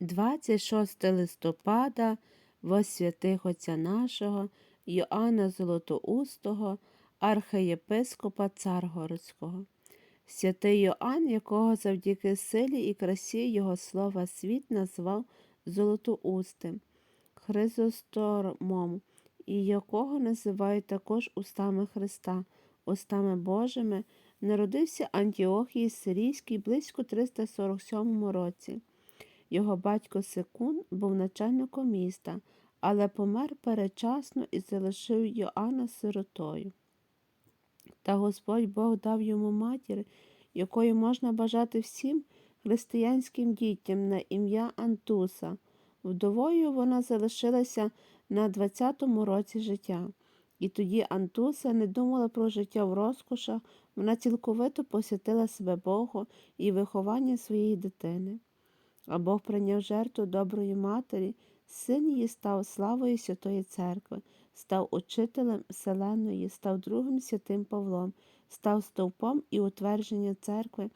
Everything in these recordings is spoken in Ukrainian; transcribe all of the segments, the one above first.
26 листопада во святих Отця нашого Йоанна Золотоустого, архієпископа Царгородського. Святий Йоанн, якого завдяки силі і красі його слова світ назвав Золотоустим, Хризостормом, і якого називають також устами Христа, устами Божими, народився Антіохій Сирійський близько 347 році. Його батько Секун був начальником міста, але помер передчасно і залишив Йоанна сиротою. Та Господь Бог дав йому матір, якою можна бажати всім християнським дітям на ім'я Антуса. Вдовою вона залишилася на 20-му році життя. І тоді Антуса не думала про життя в розкошах, вона цілковито посвятила себе Богу і виховання своєї дитини. А Бог прийняв жертву доброї матері, син її став славою Святої Церкви, став учителем Вселеної, став другим святим Павлом, став стовпом і утвердження церкви,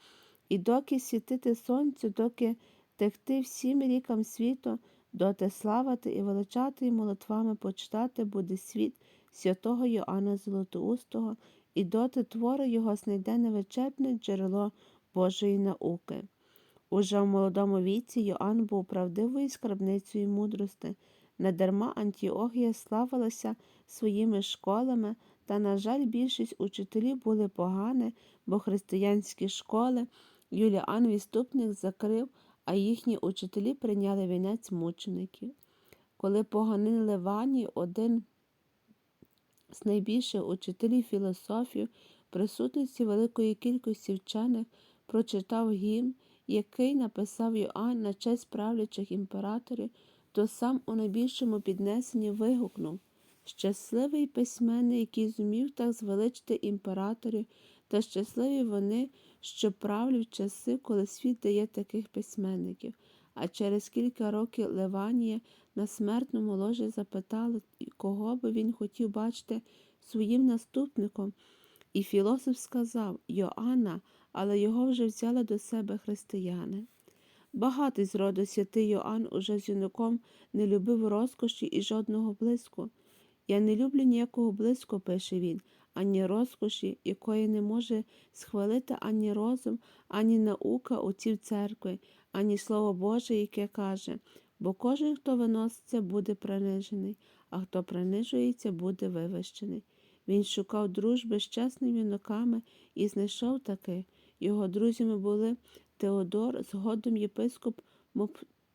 і доки світити сонцю, доки текти всім рікам світу, доти славити і величати і молитвами почитати буде світ святого Йоанна Золотоустого, і доти твори його знайде невичерпне джерело Божої науки. Уже в молодому віці Йоанн був правдивою скарбницею мудрости. Недарма Антіохія славилася своїми школами, та, на жаль, більшість учителів були погані, бо християнські школи Юліан Відступник закрив, а їхні учителі прийняли вінець мучеників. Коли поганили Вані, один з найбільших учителів філософів, присутності великої кількості вчених, прочитав гімн, який написав Йоанн на честь правлячих імператорів, то сам у найбільшому піднесенні вигукнув Щасливий письменник, який зумів так звеличити імператорів, та щасливі вони, що правлять часи, коли світ дає таких письменників. А через кілька років Ливанія на смертному ложі запитала, кого би він хотів бачити своїм наступником. І філософ сказав Йоанна, але його вже взяли до себе християни. Багатий з роду святий Йоанн уже з юнаком не любив розкоші і жодного блиску. Я не люблю ніякого блиску, пише він, ані розкоші, якої не може схвалити ані розум, ані наука отців церкви, ані Слово Боже, яке каже, бо кожен, хто виноситься, буде принижений, а хто принижується, буде вивищений. Він шукав дружби з чесними юнаками і знайшов таки. Його друзями були Теодор, згодом єпископ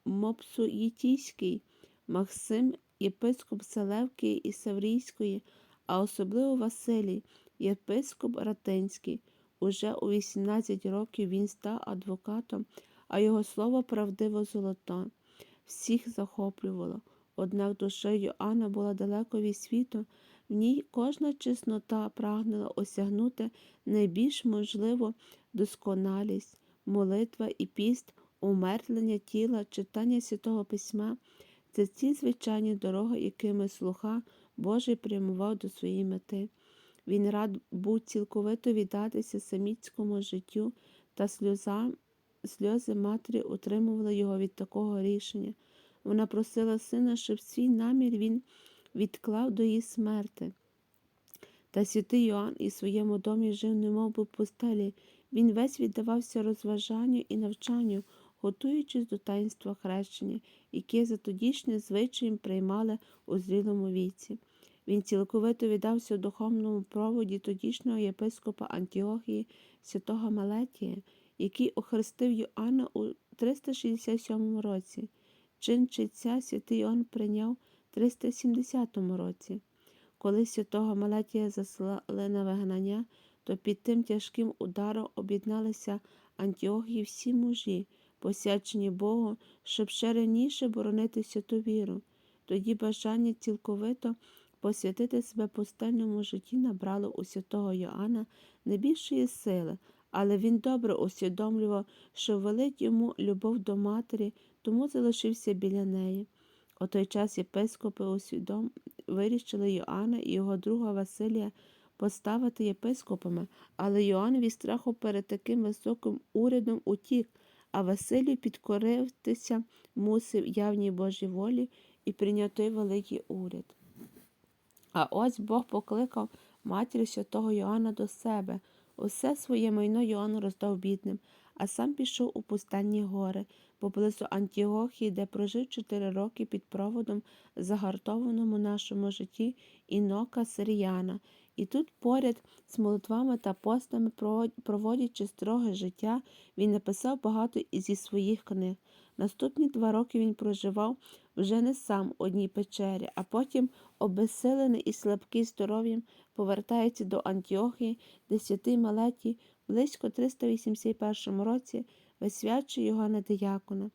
Мопсуїтійський, Максим, єпископ Селевки і Саврійської, а особливо Василій, єпископ Ратинський. Уже у 18 років він став адвокатом, а його слово правдиво золото. Всіх захоплювало. Однак душа Йоанна була далеко від світу, в ній кожна чеснота прагнула осягнути найбільш можливу досконалість, молитва і піст, умертлення тіла, читання Святого Письма це ці звичайні дороги, якими слуха Божий прямував до своєї мети. Він рад був цілковито віддатися самітському життю, та сльоза, сльози матері утримували його від такого рішення. Вона просила сина, щоб свій намір він відклав до її смерти. Та святий Йоанн і своєму домі жив, немов би в пустелі. Він весь віддавався розважанню і навчанню, готуючись до таїнства хрещення, яке за тодішнім звичаєм приймали у зрілому віці. Він цілковито віддався духовному проводі тодішнього єпископа Антіохії святого Малетія, який охрестив Йоанна у 367 році. Чин читця святий Іоанн прийняв 370 році. Коли святого Малетія заслали на вигнання, то під тим тяжким ударом об'єдналися Антіохії всі мужі, посвячені Богу, щоб ще раніше боронити святу віру. Тоді бажання цілковито посвятити себе пустельному житті набрало у святого Йоанна не більшої сили, але він добре усвідомлював, що велить йому любов до матері, тому залишився біля неї. У той час єпископи усвідом вирішили Йоанна і його друга Василія поставити єпископами, але Йоанн від страху перед таким високим урядом утік, а Василю підкоритися мусив явній Божій волі і прийняти великий уряд. А ось Бог покликав матір святого Йоанна до себе. Усе своє майно Йоанн роздав бідним, а сам пішов у пустенні гори, поблизу Антіохії, де прожив чотири роки під проводом загартованому нашому житті інока Сиріяна. І тут поряд з молитвами та постами, проводячи строге життя, він написав багато зі своїх книг. Наступні два роки він проживав вже не сам у одній печері, а потім, обезсилений і слабкий здоров'ям, повертається до Антіохії, де святий Малетій близько 381 році висвячує на диякона.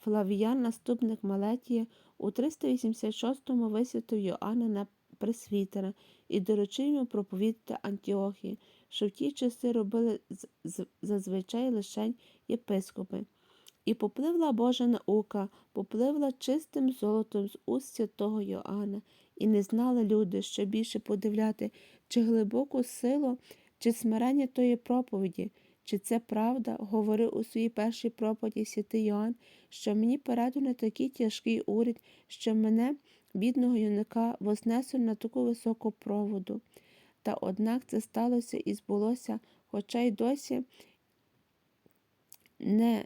Флавіян, наступник Малетія, у 386-му висвятив Йоанна на пресвітера і доручив йому проповідати Антіохії, що в ті часи робили зазвичай лишень єпископи. І попливла Божа наука, попливла чистим золотом з уст святого Йоанна, і не знали люди, що більше подивляти, чи глибоку силу, чи смирення тої проповіді, чи це правда, говорив у своїй першій проповіді святий Йоанн, що мені передано такий тяжкий уряд, що мене, бідного юнака, вознесу на таку високу проводу. Та однак це сталося і збулося, хоча й досі не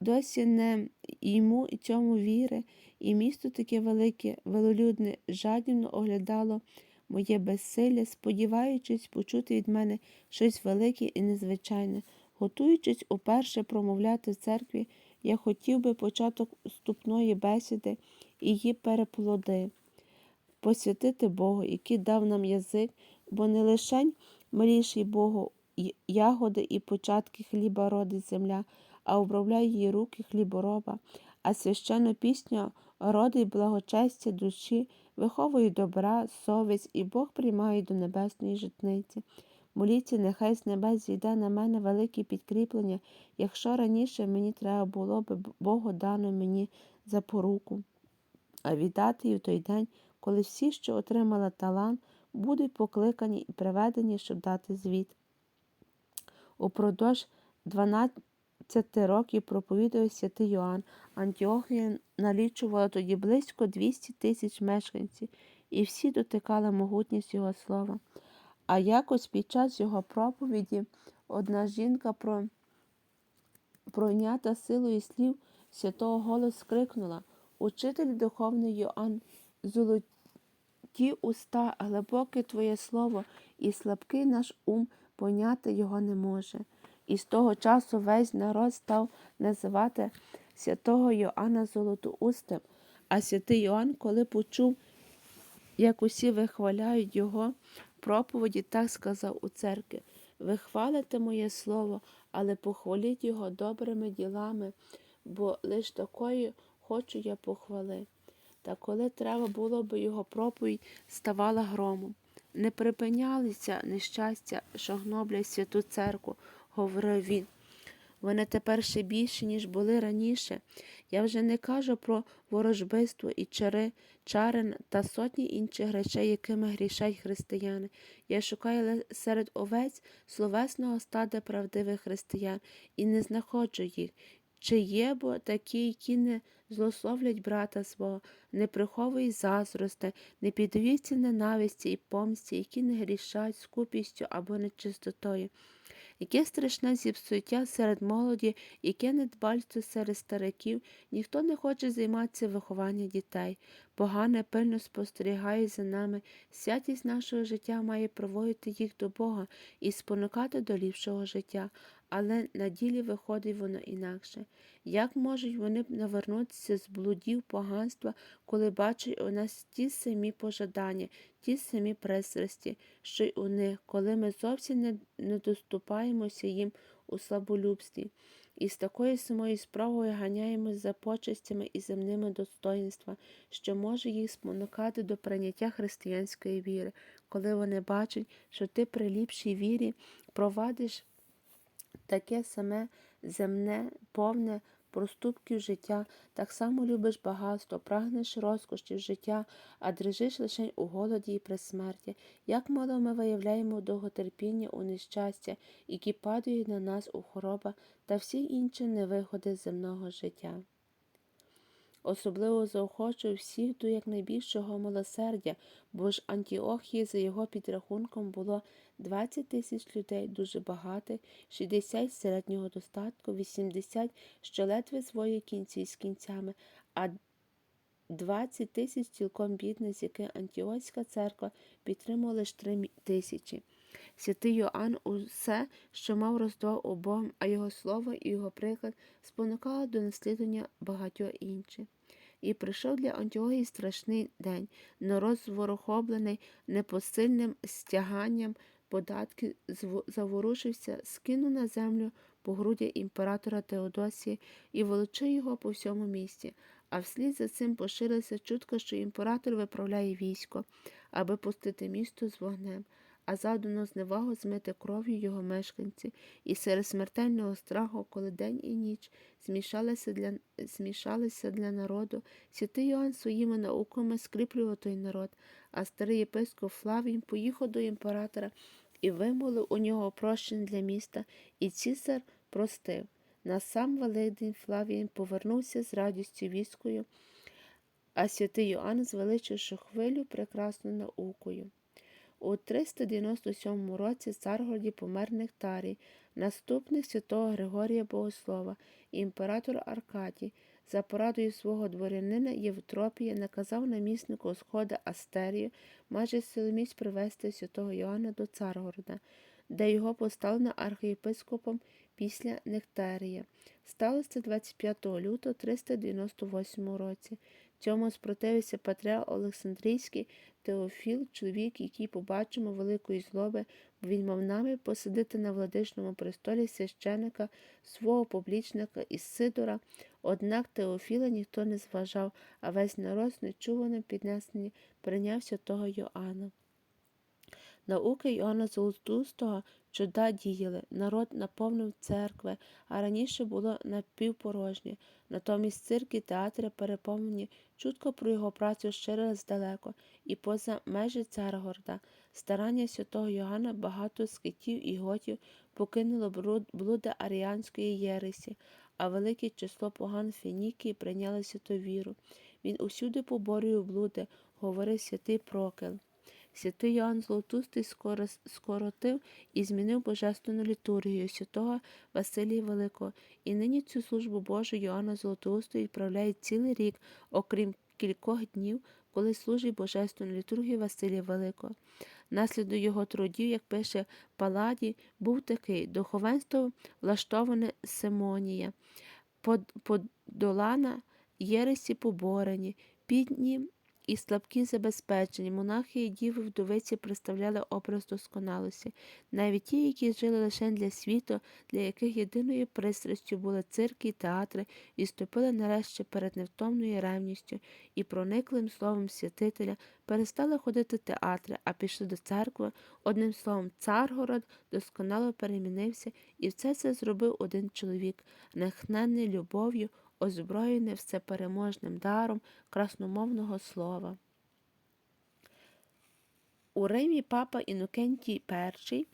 досі не йому і цьому віри, і місто таке велике, велолюдне, жадібно оглядало моє безсилля, сподіваючись почути від мене щось велике і незвичайне. Готуючись уперше промовляти в церкві, я хотів би початок вступної бесіди її переплоди, посвятити Богу, який дав нам язик, бо не лишень миліший Богу ягоди і початки хліба родить земля, а обробляє її руки хлібороба, а священну пісню родить благочестя душі, виховує добра, совість, і Бог приймає до небесної житниці. Моліться, нехай з небес зійде на мене велике підкріплення, якщо раніше мені треба було б Богу дано мені за поруку, а віддати її в той день, коли всі, що отримали талант, будуть покликані і приведені, щоб дати звіт. Упродовж 12 років проповідує святий Йоанн. Антіохія налічувала тоді близько 200 тисяч мешканців, і всі дотикали могутність його слова. А якось під час його проповіді одна жінка, про... пройнята силою слів святого голос скрикнула Учитель духовний Йоанн, золоті уста, глибоке Твоє слово, і слабкий наш ум поняти його не може. І з того часу весь народ став називати святого Йоанна Золотоустим, а святий Йоанн, коли почув, як усі вихваляють його проповіді, так сказав у церкві Ви хвалите моє слово, але похваліть його добрими ділами, бо лиш такої хочу я похвали. Та коли треба було б його проповідь, ставала громом. Не припинялися нещастя, що гноблять святу церкву, говорив він. Вони тепер ще більше, ніж були раніше. Я вже не кажу про ворожбиство і чари, чарин та сотні інших речей, якими грішать християни. Я шукаю серед овець словесного стада правдивих християн і не знаходжу їх. Чи є бо такі, які не злословлять брата свого, не приховують зазрости, не піддаються ненависті і помсті, які не грішать скупістю або нечистотою. Яке страшне зіпсуття серед молоді, яке недбальство серед стариків, ніхто не хоче займатися вихованням дітей, погане пильно спостерігає за нами, святість нашого життя має проводити їх до Бога і спонукати до ліпшого життя, але на ділі виходить воно інакше. Як можуть вони навернутися з блудів поганства, коли бачать у нас ті самі пожадання, ті самі пристрасті, що й у них, коли ми зовсім не, не доступаємося їм у слаболюбстві, і з такою самою справою ганяємось за почестями і земними достоїнства, що може їх спонукати до прийняття християнської віри, коли вони бачать, що ти при ліпшій вірі провадиш таке саме земне, повне проступків життя, так само любиш багатство, прагнеш розкошів життя, а дрижиш лише у голоді і при смерті. Як мало ми виявляємо довготерпіння у нещастя, які падають на нас у хвороба та всі інші невигоди земного життя. Особливо заохочую всіх до якнайбільшого милосердя, бо ж Антіохії за його підрахунком було 20 тисяч людей дуже багатих, 60 середнього достатку, 80, що ледве свої кінці з кінцями, а 20 тисяч цілком бідних, з яких Антіоська церква підтримувала лише 3 тисячі. Святий Йоанн усе, що мав роздав обом, а його слово і його приклад спонукало до наслідування багатьох інших. І прийшов для Антіогії страшний день, народ зворохоблений непосильним стяганням податків, заворушився, скинув на землю погруддя імператора Теодосії і волочив його по всьому місті. А вслід за цим поширилася чутка, що імператор виправляє військо, аби пустити місто з вогнем а завдано зневагу змити кров'ю його мешканці, і серед смертельного страху, коли день і ніч змішалися для змішалися для народу, святий Йоанн своїми науками скріплював той народ, а старий єпископ Флавій поїхав до імператора і вимолив у нього прощення для міста, і цісар простив. На сам Великдень Флавій повернувся з радістю війською, а святий Йоанн звеличивши хвилю прекрасною наукою. У 397 році Царгороді помер Нектарій, наступник святого Григорія Богослова, імператор Аркадій, за порадою свого дворянина Євтропія наказав наміснику схода Астерію майже силоміць привезти святого Йоанна до Царгорода, де його поставлено архієпископом після Нектарія. Сталося 25 лютого 398 році. Цьому спротивився Патріарх Олександрійський Теофіл, чоловік, який побачимо великої злоби, бо він мав нами посадити на владичному престолі священика, свого публічника із Сидора. Однак Теофіла ніхто не зважав, а весь народ нечувано піднесені прийнявся того Йоанна. Науки Іоанна Золотустого чуда діяли, народ наповнив церкви, а раніше було напівпорожнє. Натомість цирки, театри переповнені, чутко про його працю ширились далеко і поза межі Царгорода. Старання святого Йоанна багато скитів і готів покинуло блуда аріанської єресі, а велике число поган Фінікії прийняли святу віру. Він усюди поборює блуди, говорив святий Прокел. Святий Йоанн Золотустий скоротив і змінив божественну літургію святого Василія Великого, і нині цю службу Божу Йоанна Золотоустого відправляє цілий рік, окрім кількох днів, коли служить божественну літургію Василія Великого. Наслідок його трудів, як пише Паладі, був такий духовенство влаштоване Симонія, подолана єресі поборені, підні і слабкі забезпечені, монахи і діви вдовиці представляли образ досконалості, навіть ті, які жили лише для світу, для яких єдиною пристрастю були цирки і театри, і ступили нарешті перед невтомною ревністю і прониклим словом святителя, перестали ходити в театри, а пішли до церкви. Одним словом, царгород досконало перемінився, і все це зробив один чоловік, нахнений любов'ю озброєне всепереможним даром красномовного слова. У Римі папа Інокентій І,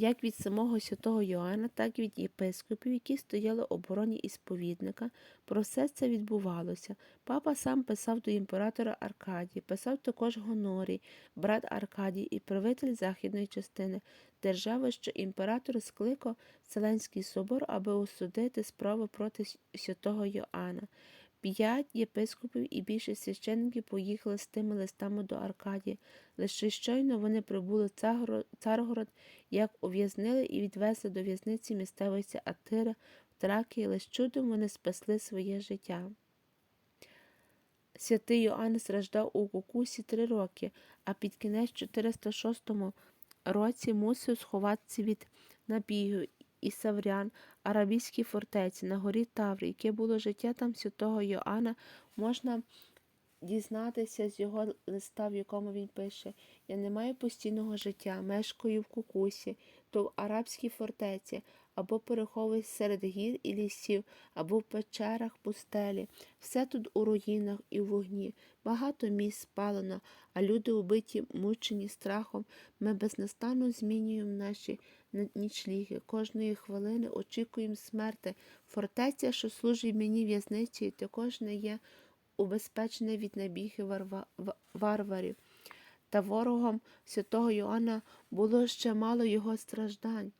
як від самого святого Йоанна, так і від єпископів, які стояли обороні і сповідника, про все це відбувалося. Папа сам писав до імператора Аркадії, писав також Гонорій, брат Аркадій і правитель західної частини держави, що імператор скликав Вселенський собор, аби осудити справу проти святого Йоанна. П'ять єпископів і більше священників поїхали з тими листами до Аркадії. Лише щойно вони прибули в Царгород, як ув'язнили і відвезли до в'язниці місцевості Атира в Тракії, лише чудом вони спасли своє життя. Святий Йоанн страждав у Кукусі три роки, а під кінець 406 році мусив сховатися від набігу і Саврян, Арабійській фортеці на горі Таврі, яке було життя там святого Йоанна, можна дізнатися з його листа, в якому він пише: Я не маю постійного життя, мешкаю в кукусі, то в арабській фортеці, або переховується серед гір і лісів, або в печерах пустелі. Все тут у руїнах і в вогні. Багато місць спалено, а люди убиті, мучені страхом. Ми безнастанно змінюємо наші нічліги. Кожної хвилини очікуємо смерти. Фортеця, що служить мені в'язницею, також не є убезпечена від варва- варварів. Та ворогом святого Йоанна було ще мало його страждань.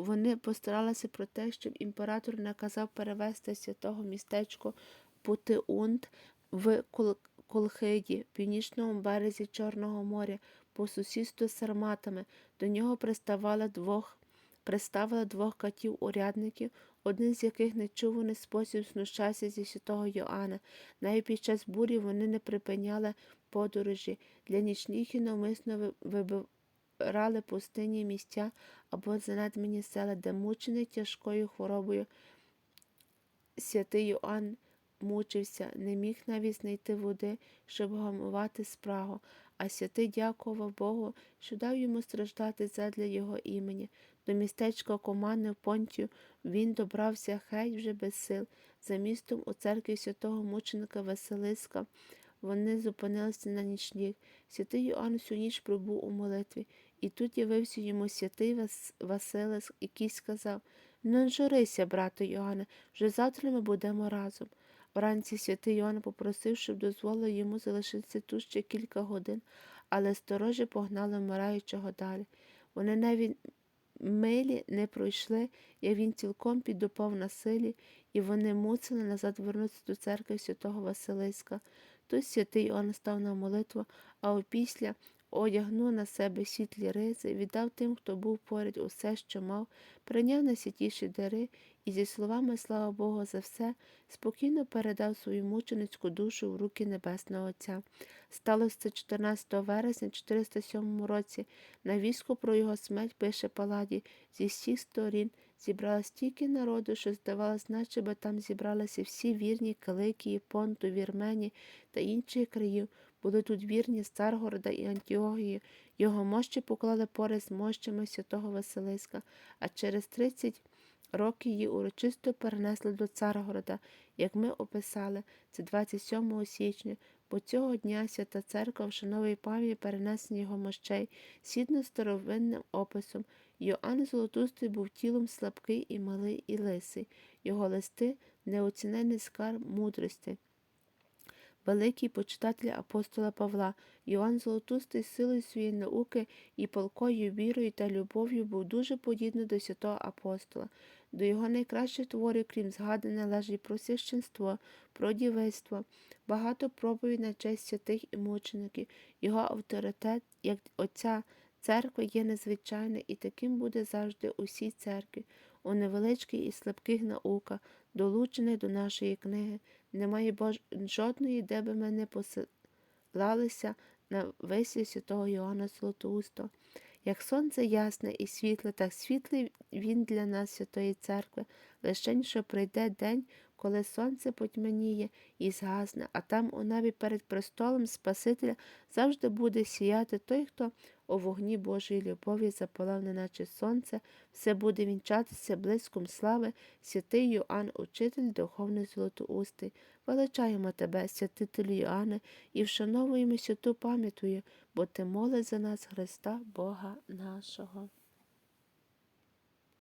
Вони постаралися про те, щоб імператор наказав перевести святого містечко Путиунт в Кол- Колхиді, північному березі Чорного моря, по сусідству з сарматами. До нього приставали двох, приставили двох катів-урядників, один з яких нечуваний спосіб знущався зі святого Йоанна. Навіть під час бурі вони не припиняли подорожі. Для нічних і навмисно вибирали пустинні місця або занедмені села, де мучений тяжкою хворобою святий Йоанн мучився, не міг навіть знайти води, щоб гамувати спрагу, а святий дякував Богу, що дав йому страждати задля його імені. До містечка Комани в Понтію він добрався хай вже без сил. За містом у церкві святого мученика Василиска вони зупинилися на нічліг. Святий Йоанн всю ніч пробув у молитві, і тут явився йому святий Вас... Василис, який сказав Не журися, брате Йоанне, вже завтра ми будемо разом. Вранці святий Йоанн попросив, щоб дозволили йому залишитися тут ще кілька годин, але сторожі погнали вмираючого далі. Вони навіть милі не пройшли, як він цілком підупав на силі, і вони мусили назад вернутися до церкви святого Василиска. Тут святий Іоанн став на молитву, а опісля одягнув на себе світлі ризи, віддав тим, хто був поряд усе, що мав, прийняв найсвятіші дари і зі словами слава Богу за все, спокійно передав свою мученицьку душу в руки Небесного Отця. Сталося це 14 вересня 407 році. На війську про його смерть пише Паладій зі всіх сторін. Зібралось стільки народу, що здавалось, наче би там зібралися всі вірні Киликії, Понту, Вірмені та інших країв. Були тут вірні Старгорода і Антіогії. Його мощі поклали поряд з мощами святого Василиска, а через 30 років її урочисто перенесли до Царгорода, як ми описали, це 27 січня, бо цього дня свята церква вшановує пам'ять перенесення його мощей, згідно старовинним описом. Йоанн Золотустий був тілом слабкий і малий і лисий. Його листи неоцінений скарб мудрості. Великий почитатель апостола Павла, Йоанн Золотустий силою своєї науки і палкою вірою та любов'ю був дуже подібний до святого апостола. До його найкращих творів, крім згадане, належить про священство, про дівицтво, багато проповідь на честь святих і мучеників. Його авторитет, як отця церкви, є незвичайний і таким буде завжди у всій церкві, у невеличких і слабких науках, долучених до нашої книги. Немає жодної, де би ми не посилалися на вислів святого Йоанна Златоустого. Як сонце ясне і світле, так світлий він для нас, Святої Церкви, лишень, що прийде день, коли сонце потьмяніє і згасне, а там у небі перед престолом Спасителя завжди буде сіяти той, хто у вогні Божої любові запалав, неначе сонце, все буде вінчатися блиском слави, святий Йоанн, учитель духовний золотоустий. Величаємо тебе, святителю Йоанне, і вшановуємо святу пам'ятую, бо ти молиш за нас Христа, Бога нашого.